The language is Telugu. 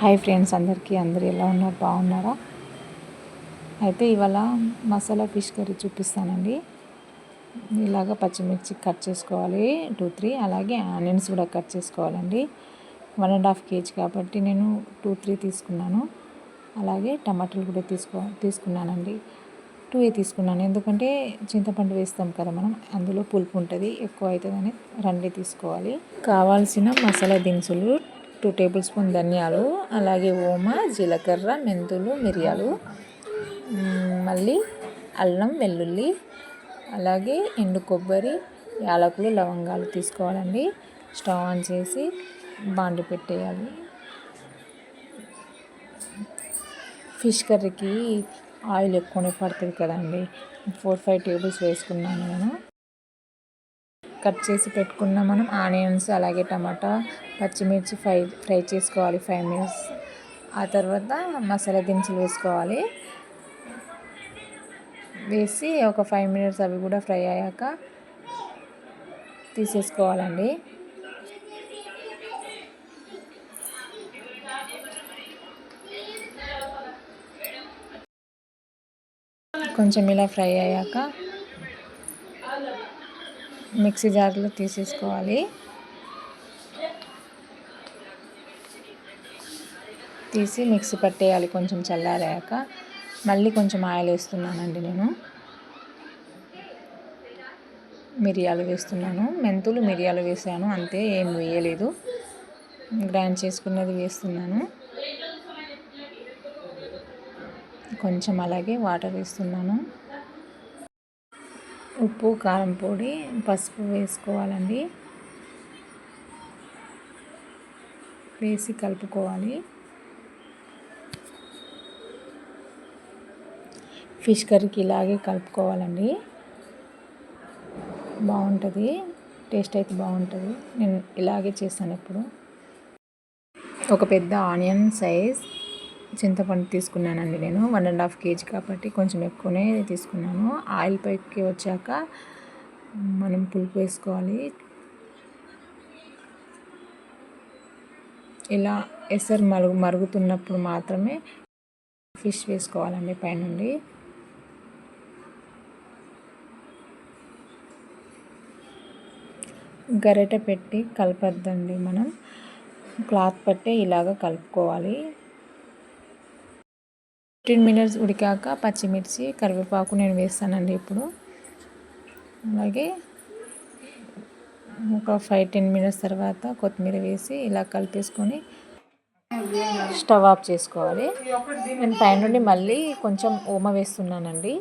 హాయ్ ఫ్రెండ్స్ అందరికీ అందరు ఎలా ఉన్నారు? బాగున్నారా? అయితే ఇవాళ మసాలా ఫిష్ కర్రీ చూపిస్తానండి. ఇలాగ పచ్చిమిర్చి కట్ చేసుకోవాలి టూ త్రీ. అలాగే ఆనియన్స్ కూడా కట్ చేసుకోవాలండి. వన్ అండ్ హాఫ్ కేజీ కాబట్టి నేను టూ త్రీ తీసుకున్నాను. అలాగే టమాటాలు కూడా తీసుకో తీసుకున్నానండి. టూ తీసుకున్నాను. ఎందుకంటే చింతపండు వేస్తాం కదా మనం అందులో పులుపు ఉంటుంది ఎక్కువ అవుతుందని రండి తీసుకోవాలి. కావాల్సిన మసాలా దినుసులు టూ టేబుల్ స్పూన్ ధనియాలు అలాగే ఓమ జీలకర్ర మెంతులు మిరియాలు మళ్ళీ అల్లం వెల్లుల్లి అలాగే ఎండు కొబ్బరి యాలకులు లవంగాలు తీసుకోవాలండి. స్టవ్ ఆన్ చేసి బాండి పెట్టేయాలి. ఫిష్ కర్రీకి ఆయిల్ ఎక్కువనే పడుతుంది కదండి. ఫోర్ ఫైవ్ టేబుల్స్ వేసుకున్నాను నేను. కట్ చేసి పెట్టుకున్న మనం ఆనియన్స్ అలాగే టమాటా పచ్చిమిర్చి ఫ్రై ఫ్రై చేసుకోవాలి ఫైవ్ మినిట్స్. ఆ తర్వాత మసాలా దినుసులు వేసుకోవాలి. వేసి ఒక ఫైవ్ మినిట్స్ అవి కూడా ఫ్రై అయ్యాక తీసేసుకోవాలండి. కొంచెం ఇలా ఫ్రై అయ్యాక మిక్సీ జార్లో తీసేసుకోవాలి. తీసి మిక్సీ పట్టేయాలి కొంచెం చల్లారాక. మళ్ళీ కొంచెం ఆయిల్ వేస్తున్నానండి నేను. మిరియాలు వేస్తున్నాను. మెంతులు మిరియాలు వేసాను. అంతే ఏం వేయలేదు. గ్రైండ్ చేసుకున్నది వేస్తున్నాను. కొంచెం అలాగే వాటర్ వేస్తున్నాను. ఉప్పు కారం పొడి పసుపు వేసుకోవాలండి. వేసి కలుపుకోవాలి. ఫిష్ కర్రీకి ఇలాగే కలుపుకోవాలండి. బాగుంటుంది. టేస్ట్ అయితే బాగుంటుంది. నేను ఇలాగే చేస్తాను ఎప్పుడు. ఒక పెద్ద ఆనియన్ సైజ్ చింతపండు తీసుకున్నానండి నేను వన్ అండ్ హాఫ్ కేజీ కాబట్టి కొంచెం ఎక్కువనే తీసుకున్నాను. ఆయిల్ పైకి వచ్చాక మనం పులుపు వేసుకోవాలి. ఇలా ఎసరు మరుగు మరుగుతున్నప్పుడు మాత్రమే ఫిష్ వేసుకోవాలండి పైనుండి. గరిటె పెట్టి కలపద్దండి మనం. క్లాత్ పట్టే ఇలాగ కలుపుకోవాలి. ఫిఫ్టీన్ మినిట్స్ ఉడికాక పచ్చిమిర్చి కరివేపాకు నేను వేస్తానండి ఇప్పుడు. అలాగే ఒక ఫైవ్ టెన్ మినిట్స్ తర్వాత కొత్తిమీర వేసి ఇలా కలిపేసుకొని స్టవ్ ఆఫ్ చేసుకోవాలి. నేను పైన నుండి మళ్ళీ కొంచెం ఓమ వేస్తున్నానండి.